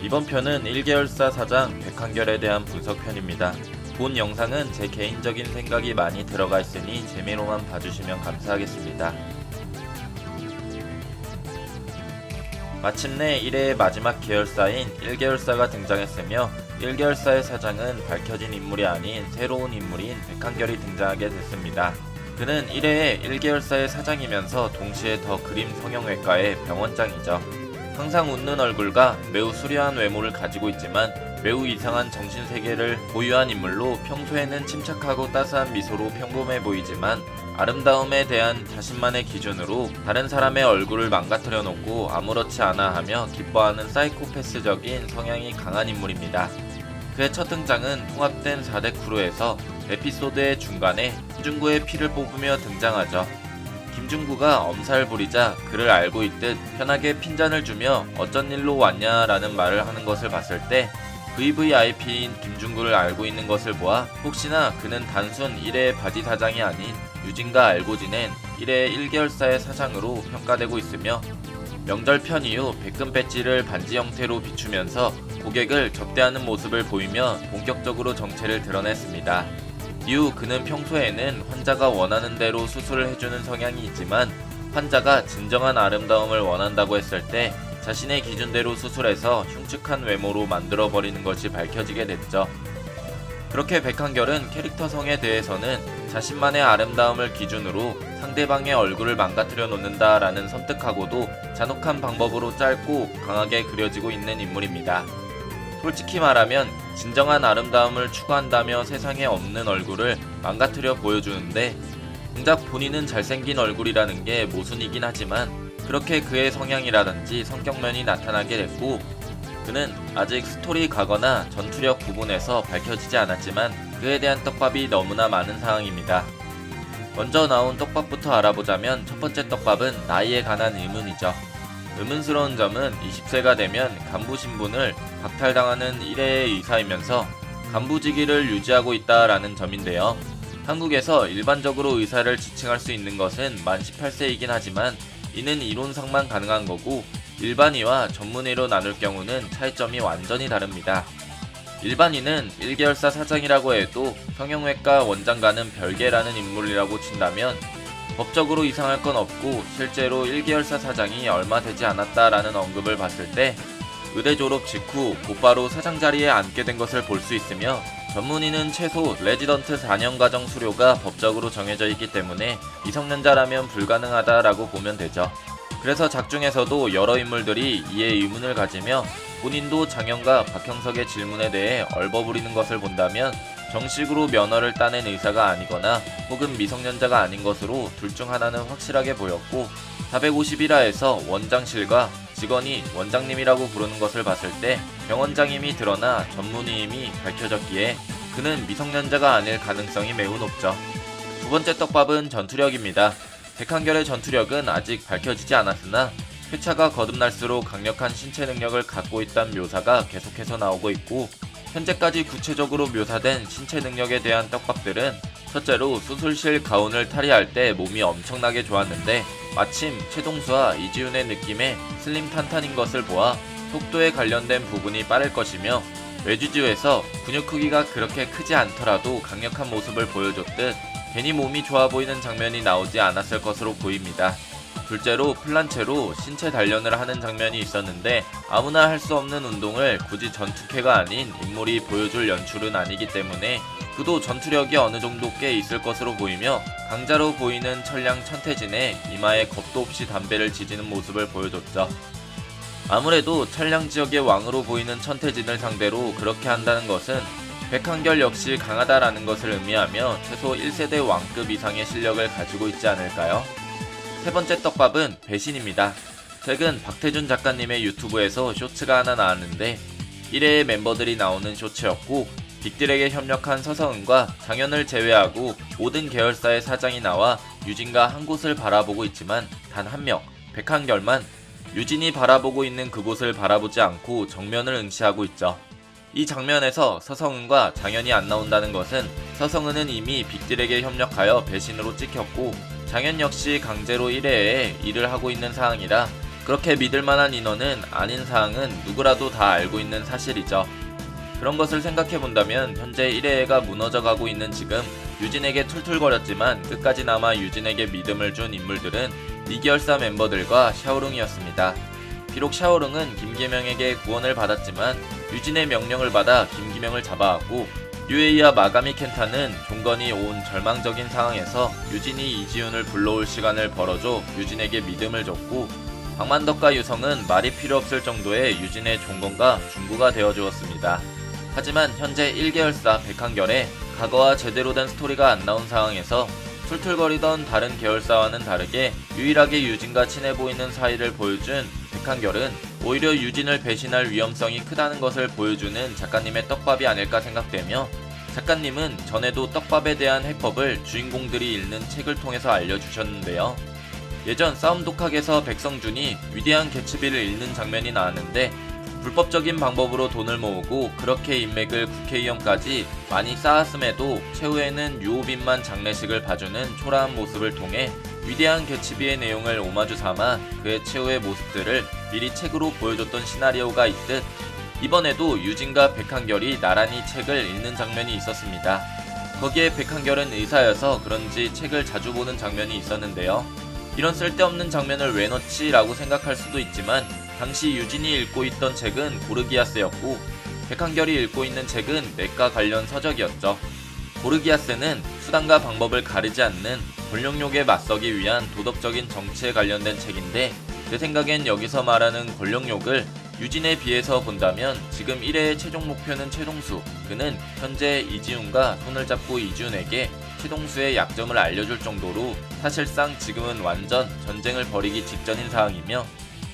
이번 편은 1계열사 사장 백한결에 대한 분석편입니다. 본 영상은 제 개인적인 생각이 많이 들어가 있으니 재미로만 봐주시면 감사하겠습니다. 마침내 1회의 마지막 계열사인 1계열사가 등장했으며 1계열사의 사장은 밝혀진 인물이 아닌 새로운 인물인 백한결이 등장하게 됐습니다. 그는 1회의 1계열사의 사장이면서 동시에 더 그림 성형외과의 병원장이죠. 항상 웃는 얼굴과 매우 수려한 외모를 가지고 있지만 매우 이상한 정신세계를 보유한 인물로 평소에는 침착하고 따스한 미소로 평범해 보이지만 아름다움에 대한 자신만의 기준으로 다른 사람의 얼굴을 망가뜨려 놓고 아무렇지 않아 하며 기뻐하는 사이코패스적인 성향이 강한 인물입니다. 그의 첫 등장은 통합된 4대 크루에서 에피소드의 중간에 김중구의 피를 뽑으며 등장하죠. 김중구가 엄살 부리자 그를 알고 있듯 편하게 핀잔을 주며 어쩐 일로 왔냐라는 말을 하는 것을 봤을 때 VVIP인 김중구를 알고 있는 것을 보아 혹시나 그는 단순 1회 바디 사장이 아닌 유진과 알고 지낸 1회 1개월사의 사장으로 평가되고 있으며 명절 편 이후 백금 배지를 반지 형태로 비추면서 고객을 접대하는 모습을 보이며 본격적으로 정체를 드러냈습니다. 이후 그는 평소에는 환자가 원하는 대로 수술을 해주는 성향이 있지만 환자가 진정한 아름다움을 원한다고 했을 때 자신의 기준대로 수술해서 흉측한 외모로 만들어버리는 것이 밝혀지게 됐죠. 그렇게 백한결은 캐릭터성에 대해서는 자신만의 아름다움을 기준으로 상대방의 얼굴을 망가뜨려 놓는다라는 섬뜩하고도 잔혹한 방법으로 짧고 강하게 그려지고 있는 인물입니다. 솔직히 말하면 진정한 아름다움을 추구한다며 세상에 없는 얼굴을 망가뜨려 보여주는데 정작 본인은 잘생긴 얼굴이라는 게 모순이긴 하지만 그렇게 그의 성향이라든지 성격면이 나타나게 됐고 그는 아직 스토리 가거나 전투력 부분에서 밝혀지지 않았지만 그에 대한 떡밥이 너무나 많은 상황입니다. 먼저 나온 떡밥부터 알아보자면 첫 번째 떡밥은 나이에 관한 의문이죠. 의문스러운 점은 20세가 되면 간부 신분을 박탈당하는 1회의 의사이면서 간부직위를 유지하고 있다라는 점인데요. 한국에서 일반적으로 의사를 지칭할 수 있는 것은 만 18세이긴 하지만 이는 이론상만 가능한 거고 일반의와 전문의로 나눌 경우는 차이점이 완전히 다릅니다. 일반인은 1계열사 사장이라고 해도 성형외과 원장과는 별개라는 인물이라고 친다면 법적으로 이상할 건 없고 실제로 1계열사 사장이 얼마 되지 않았다라는 언급을 봤을 때 의대 졸업 직후 곧바로 사장 자리에 앉게 된 것을 볼 수 있으며 전문의는 최소 레지던트 4년 과정 수료가 법적으로 정해져 있기 때문에 미성년자라면 불가능하다라고 보면 되죠. 그래서 작중에서도 여러 인물들이 이에 의문을 가지며 본인도 장현과 박형석의 질문에 대해 얼버무리는 것을 본다면 정식으로 면허를 따낸 의사가 아니거나 혹은 미성년자가 아닌 것으로 둘 중 하나는 확실하게 보였고 451화에서 원장실과 직원이 원장님이라고 부르는 것을 봤을 때 병원장임이 드러나 전문의임이 밝혀졌기에 그는 미성년자가 아닐 가능성이 매우 높죠. 두 번째 떡밥은 전투력입니다. 백한결의 전투력은 아직 밝혀지지 않았으나 회차가 거듭날수록 강력한 신체 능력을 갖고 있다는 묘사가 계속해서 나오고 있고 현재까지 구체적으로 묘사된 신체 능력에 대한 떡밥들은 첫째로 수술실 가운을 탈의할 때 몸이 엄청나게 좋았는데 마침 최동수와 이지훈의 느낌에 슬림 탄탄인 것을 보아 속도에 관련된 부분이 빠를 것이며 외주지에서 근육 크기가 그렇게 크지 않더라도 강력한 모습을 보여줬듯 괜히 몸이 좋아 보이는 장면이 나오지 않았을 것으로 보입니다. 둘째로 플란체로 신체 단련을 하는 장면이 있었는데 아무나 할 수 없는 운동을 굳이 전투캐가 아닌 인물이 보여줄 연출은 아니기 때문에 그도 전투력이 어느 정도 꽤 있을 것으로 보이며 강자로 보이는 천량 천태진의 이마에 겁도 없이 담배를 지지는 모습을 보여줬죠. 아무래도 천량 지역의 왕으로 보이는 천태진을 상대로 그렇게 한다는 것은 백한결 역시 강하다라는 것을 의미하며 최소 1세대 왕급 이상의 실력을 가지고 있지 않을까요? 세 번째 떡밥은 배신입니다. 최근 박태준 작가님의 유튜브에서 쇼츠가 하나 나왔는데 1회의 멤버들이 나오는 쇼츠였고 빅들에게 협력한 서성은과 장현을 제외하고 모든 계열사의 사장이 나와 유진과 한 곳을 바라보고 있지만 단 한 명, 백한결만 유진이 바라보고 있는 그곳을 바라보지 않고 정면을 응시하고 있죠. 이 장면에서 서성은과 장현이 안 나온다는 것은 서성은은 이미 빅들에게 협력하여 배신으로 찍혔고 장현 역시 강제로 1회에 일을 하고 있는 상황이라 그렇게 믿을 만한 인원은 아닌 사항은 누구라도 다 알고 있는 사실이죠. 그런 것을 생각해 본다면 현재 1회가 무너져 가고 있는 지금 유진에게 툴툴거렸지만 끝까지 남아 유진에게 믿음을 준 인물들은 이기열사 멤버들과 샤오룽이었습니다. 비록 샤오룽은 김기명에게 구원을 받았지만 유진의 명령을 받아 김기명을 잡아왔고 유에이와 마가미 켄타는 종건이 온 절망적인 상황에서 유진이 이지훈을 불러올 시간을 벌어줘 유진에게 믿음을 줬고 박만덕과 유성은 말이 필요 없을 정도의 유진의 종건과 중구가 되어 주었습니다. 하지만 현재 1계열사 백한결에 과거와 제대로 된 스토리가 안 나온 상황에서 툴툴거리던 다른 계열사와는 다르게 유일하게 유진과 친해 보이는 사이를 보여준 백 한결은 오히려 유진을 배신할 위험성이 크다는 것을 보여주는 작가님의 떡밥이 아닐까 생각되며 작가님은 전에도 떡밥에 대한 해법을 주인공들이 읽는 책을 통해서 알려주셨는데요. 예전 싸움 독학에서 백성준이 위대한 개츠비를 읽는 장면이 나왔는데 불법적인 방법으로 돈을 모으고 그렇게 인맥을 국회의원까지 많이 쌓았음에도 최후에는 유호빈만 장례식을 봐주는 초라한 모습을 통해 위대한 개츠비의 내용을 오마주 삼아 그의 최후의 모습들을 미리 책으로 보여줬던 시나리오가 있듯 이번에도 유진과 백한결이 나란히 책을 읽는 장면이 있었습니다. 거기에 백한결은 의사여서 그런지 책을 자주 보는 장면이 있었는데요. 이런 쓸데없는 장면을 왜 넣지? 라고 생각할 수도 있지만 당시 유진이 읽고 있던 책은 고르기아스였고 백한결이 읽고 있는 책은 내과 관련 서적이었죠. 고르기아스는 수단과 방법을 가리지 않는 권력욕에 맞서기 위한 도덕적인 정치에 관련된 책인데 제 생각엔 여기서 말하는 권력욕을 유진에 비해서 본다면 지금 1회의 최종 목표는 최동수 그는 현재 이지훈과 손을 잡고 이지훈에게 최동수의 약점을 알려줄 정도로 사실상 지금은 완전 전쟁을 벌이기 직전인 상황이며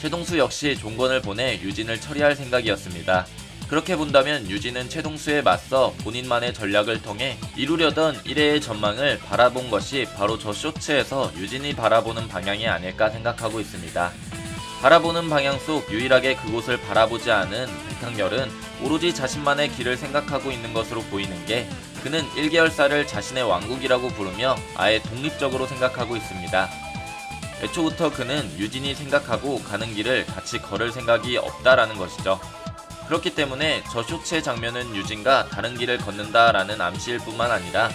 최동수 역시 종건을 보내 유진을 처리할 생각이었습니다. 그렇게 본다면 유진은 최동수에 맞서 본인만의 전략을 통해 이루려던 1회의 전망을 바라본 것이 바로 저 쇼츠에서 유진이 바라보는 방향이 아닐까 생각하고 있습니다. 바라보는 방향 속 유일하게 그곳을 바라보지 않은 백항열은 오로지 자신만의 길을 생각하고 있는 것으로 보이는 게 그는 1계열사를 자신의 왕국이라고 부르며 아예 독립적으로 생각하고 있습니다. 애초부터 그는 유진이 생각하고 가는 길을 같이 걸을 생각이 없다라는 것이죠. 그렇기 때문에 저 쇼츠의 장면은 유진과 다른 길을 걷는다라는 암시일 뿐만 아니라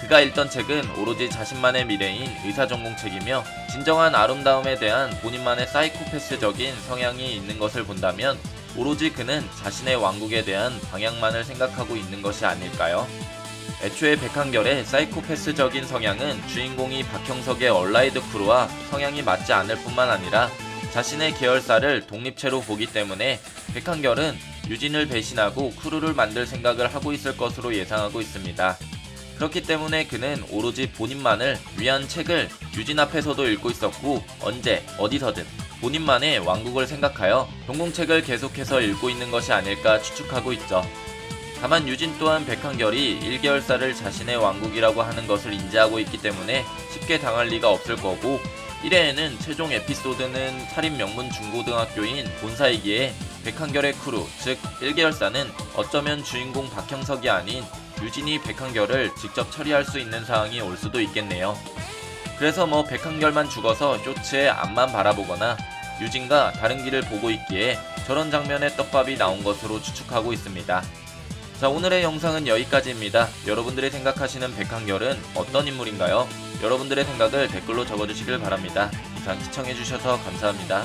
그가 읽던 책은 오로지 자신만의 미래인 의사전공책이며 진정한 아름다움에 대한 본인만의 사이코패스적인 성향이 있는 것을 본다면 오로지 그는 자신의 왕국에 대한 방향만을 생각하고 있는 것이 아닐까요? 애초에 백한결의 사이코패스적인 성향은 주인공이 박형석의 얼라이드 크루와 성향이 맞지 않을 뿐만 아니라 자신의 계열사를 독립체로 보기 때문에 백한결은 유진을 배신하고 크루를 만들 생각을 하고 있을 것으로 예상하고 있습니다. 그렇기 때문에 그는 오로지 본인만을 위한 책을 유진 앞에서도 읽고 있었고 언제 어디서든 본인만의 왕국을 생각하여 동공책을 계속해서 읽고 있는 것이 아닐까 추측하고 있죠. 다만 유진 또한 백한결이 1계열사를 자신의 왕국이라고 하는 것을 인지하고 있기 때문에 쉽게 당할 리가 없을 거고 1회에는 최종 에피소드는 살인 명문 중고등학교인 본사이기에 백한결의 크루, 즉 1계열사는 어쩌면 주인공 박형석이 아닌 유진이 백한결을 직접 처리할 수 있는 상황이 올 수도 있겠네요. 그래서 뭐 백한결만 죽어서 쇼츠에 앞만 바라보거나 유진과 다른 길을 보고 있기에 저런 장면의 떡밥이 나온 것으로 추측하고 있습니다. 자 오늘의 영상은 여기까지입니다. 여러분들이 생각하시는 백한결은 어떤 인물인가요? 여러분들의 생각을 댓글로 적어주시길 바랍니다. 이상 시청해주셔서 감사합니다.